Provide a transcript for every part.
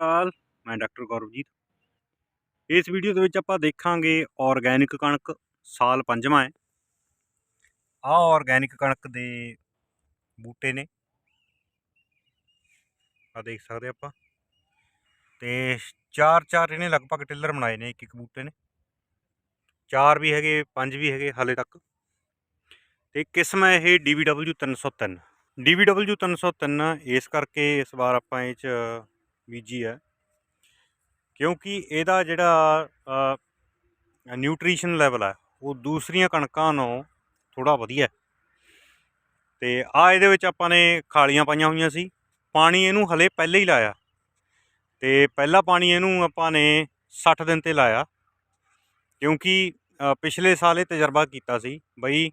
ਹਾਲ ਮੈਂ ਡਾਕਟਰ ਗੌਰਵਜੀਤ। ਇਸ ਵੀਡੀਓ ਦੇ ਵਿੱਚ ਆਪਾਂ ਦੇਖਾਂਗੇ ਆਰਗੈਨਿਕ ਕਣਕ ਸਾਲ ਪੰਜਵਾਂ ਹੈ। ਆਹ ਆਰਗੈਨਿਕ ਕਣਕ ਦੇ ਬੂਟੇ ਨੇ। ਆ ਦੇਖ ਸਕਦੇ ਆਪਾਂ। ਤੇ ਚਾਰ ਚਾਰ ਇਹਨੇ ਲਗਭਗ ਟਿੱਲਰ ਬਣਾਏ ਨੇ ਇੱਕ ਇੱਕ ਬੂਟੇ ਨੇ। ਚਾਰ ਵੀ ਹੈਗੇ, ਪੰਜ ਵੀ ਹੈਗੇ ਹਾਲੇ ਤੱਕ। ਤੇ ਕਿਸਮ ਹੈ ਇਹ DVW 303 DVW 303 ਇਸ ਕਰਕੇ ਇਸ ਵਾਰ ਆਪਾਂ ਇਹ ਚ ਬੀਜੀ ਹੈ। ਕਿਉਂਕਿ ਇਹਦਾ ਜਿਹੜਾ ਨਿਊਟ੍ਰੀਸ਼ਨ ਲੈਵਲ ਹੈ, ਉਹ ਦੂਸਰੀਆਂ ਕਣਕਾਂ ਨਾਲੋਂ ਥੋੜਾ ਵਧੀਆ ਹੈ। ਤੇ ਆ ਇਹਦੇ ਵਿੱਚ ਆਪਾਂ ਨੇ ਖਾਲੀਆਂ ਪਾਈਆਂ ਹੋਈਆਂ ਸੀ। ਪਾਣੀ ਇਹਨੂੰ ਹਲੇ ਪਹਿਲੇ ਹੀ ਲਾਇਆ। ਤੇ ਪਹਿਲਾ ਪਾਣੀ ਇਹਨੂੰ ਆਪਾਂ ਨੇ 60 ਦਿਨ ਤੇ ਲਾਇਆ। ਕਿਉਂਕਿ ਪਿਛਲੇ ਸਾਲ ਇਹ ਤਜਰਬਾ ਕੀਤਾ ਸੀ ਬਈ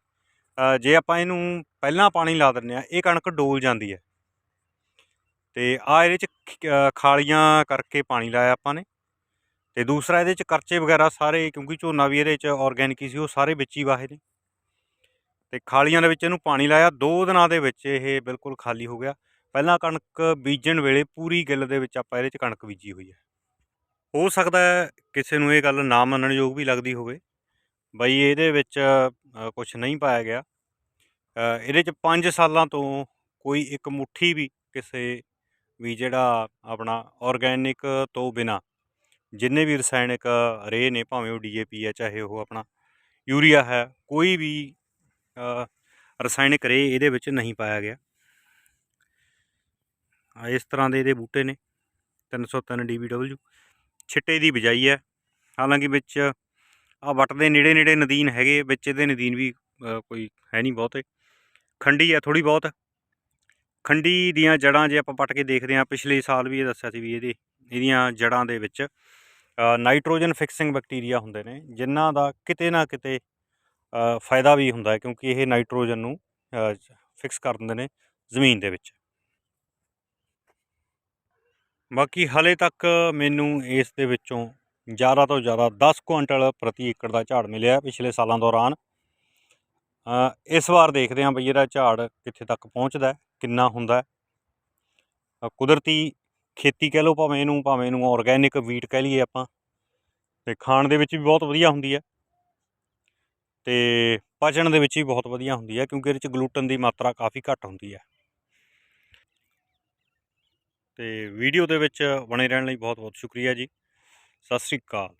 ਜੇ ਆਪਾਂ ਇਹਨੂੰ ਪਹਿਲਾਂ ਪਾਣੀ ਲਾ ਦਿੰਦੇ ਆ ਇਹ ਕਣਕ ਡੋਲ ਜਾਂਦੀ ਹੈ। ਤੇ ਆ ਇਹਦੇ ਚ ਖਾਲੀਆਂ ਕਰਕੇ ਪਾਣੀ ਲਾਇਆ ਆਪਾਂ ਨੇ। ਤੇ ਦੂਸਰਾ ਇਹਦੇ ਚ ਕਰਚੇ ਵਗੈਰਾ ਸਾਰੇ, ਕਿਉਂਕਿ ਝੋਨਾ ਵੀ ਇਹਦੇ ਚ ਆਰਗੈਨਿਕ ਹੀ ਸੀ, ਉਹ ਸਾਰੇ ਵਿੱਚ ਹੀ ਵਾਹੇ ਨੇ। ਤੇ ਖਾਲੀਆਂ ਦੇ ਵਿੱਚ ਇਹਨੂੰ ਪਾਣੀ ਲਾਇਆ, ਦੋ ਦਿਨਾਂ ਦੇ ਵਿੱਚ ਇਹ ਬਿਲਕੁਲ ਖਾਲੀ ਹੋ ਗਿਆ। ਪਹਿਲਾਂ ਕਣਕ ਬੀਜਣ ਵੇਲੇ ਪੂਰੀ ਗਿੱਲ ਦੇ ਵਿੱਚ ਆਪਾਂ ਇਹਦੇ ਚ ਕਣਕ ਬੀਜੀ ਹੋਈ ਹੈ। ਹੋ ਸਕਦਾ ਕਿਸੇ ਨੂੰ ਇਹ ਗੱਲ ਨਾ ਮੰਨਣ ਯੋਗ ਵੀ ਲੱਗਦੀ ਹੋਵੇ। ਬਈ ਇਹਦੇ ਵਿੱਚ ਕੁਝ ਨਹੀਂ ਪਾਇਆ ਗਿਆ। ਇਹਦੇ ਚ 5 ਸਾਲਾਂ ਤੋਂ ਕੋਈ ਇੱਕ ਮੁੱਠੀ ਵੀ ਕਿਸੇ ਵੀ ਜਿਹੜਾ ਆਪਣਾ ਆਰਗੈਨਿਕ ਤੋਂ ਬਿਨਾ ਜਿੰਨੇ ਵੀ ਰਸਾਇਣਿਕ ਰੇ ਨੇ, ਭਾਵੇਂ ਉਹ ਡੀਏਪੀ ਹੈ, ਚਾਹੇ ਉਹ ਆਪਣਾ ਯੂਰੀਆ ਹੈ, ਕੋਈ ਵੀ ਰਸਾਇਣਿਕ ਰੇ ਇਹਦੇ ਵਿੱਚ ਨਹੀਂ ਪਾਇਆ ਗਿਆ। ਇਸ ਤਰ੍ਹਾਂ ਦੇ ਇਹਦੇ ਬੂਟੇ ਨੇ 303 DBW ਛਿੱਟੇ ਦੀ ਬਿਜਾਈ ਹੈ। ਹਾਲਾਂਕਿ ਵਿੱਚ ਆ ਵੱਟ ਦੇ ਨੇੜੇ ਨੇੜੇ ਨਦੀਨ ਹੈਗੇ, ਵਿੱਚ ਇਹਦੇ ਨਦੀਨ ਵੀ ਕੋਈ ਹੈ ਨਹੀਂ ਬਹੁਤੇ। ਖੰਡੀ ਹੈ ਥੋੜੀ ਬਹੁਤ। ਖੰਡੀ ਦੀਆਂ ਜੜਾਂ ਜੇ ਆਪਾਂ ਪੱਟ ਕੇ ਦੇਖਦੇ ਹਾਂ, ਪਿਛਲੇ ਸਾਲ ਵੀ ਇਹ ਦੱਸਿਆ ਸੀ ਵੀ ਇਹਦੇ, ਇਹਦੀਆਂ ਜੜਾਂ ਦੇ ਵਿੱਚ ਨਾਈਟ੍ਰੋਜਨ ਫਿਕਸਿੰਗ ਬੈਕਟੀਰੀਆ ਹੁੰਦੇ ਨੇ, ਜਿਨ੍ਹਾਂ ਦਾ ਕਿਤੇ ਨਾ ਕਿਤੇ ਫਾਇਦਾ ਵੀ ਹੁੰਦਾ ਕਿਉਂਕਿ ਇਹ ਨਾਈਟ੍ਰੋਜਨ ਨੂੰ ਫਿਕਸ ਕਰ ਦਿੰਦੇ ਨੇ ਜ਼ਮੀਨ ਦੇ ਵਿੱਚ। ਬਾਕੀ ਹਲੇ ਤੱਕ ਮੈਨੂੰ ਇਸ ਦੇ ਵਿੱਚੋਂ ਜ਼ਿਆਦਾ ਤੋਂ ਜ਼ਿਆਦਾ 10 ਕੁਇੰਟਲ ਪ੍ਰਤੀ ਏਕੜ ਦਾ ਝਾੜ ਮਿਲਿਆ ਪਿਛਲੇ ਸਾਲਾਂ ਦੌਰਾਨ। ਇਸ ਵਾਰ ਦੇਖਦੇ ਹਾਂ ਬਈ ਇਹਦਾ ਝਾੜ ਕਿੱਥੇ ਤੱਕ ਪਹੁੰਚਦਾ ਕਿੰਨਾ ਹੁੰਦਾ ਕੁਦਰਤੀ ਖੇਤੀ ਕਹਿ ਲਓ, ਭਾਵੇਂ ਇਹਨੂੰ ਭਾਵੇਂ ਇਹਨੂੰ ਆਰਗੈਨਿਕ ਵੀਟ ਕਹਿ ਲਈਏ ਆਪਾਂ। ਤੇ ਖਾਣ ਦੇ ਵਿੱਚ ਵੀ ਬਹੁਤ ਵਧੀਆ ਹੁੰਦੀ ਹੈ। ਤੇ ਪਚਣ ਦੇ ਵਿੱਚ ਵੀ ਬਹੁਤ ਵਧੀਆ ਹੁੰਦੀ ਹੈ, ਕਿਉਂਕਿ ਇਹਦੇ ਚ ਗਲੂਟਨ ਦੀ ਮਾਤਰਾ ਕਾਫੀ ਘੱਟ ਹੁੰਦੀ ਹੈ। ਤੇ ਵੀਡੀਓ ਦੇ ਵਿੱਚ ਬਣੇ ਰਹਿਣ ਲਈ ਬਹੁਤ ਬਹੁਤ ਸ਼ੁਕਰੀਆ ਜੀ। ਸਤਿ ਸ੍ਰੀ ਅਕਾਲ।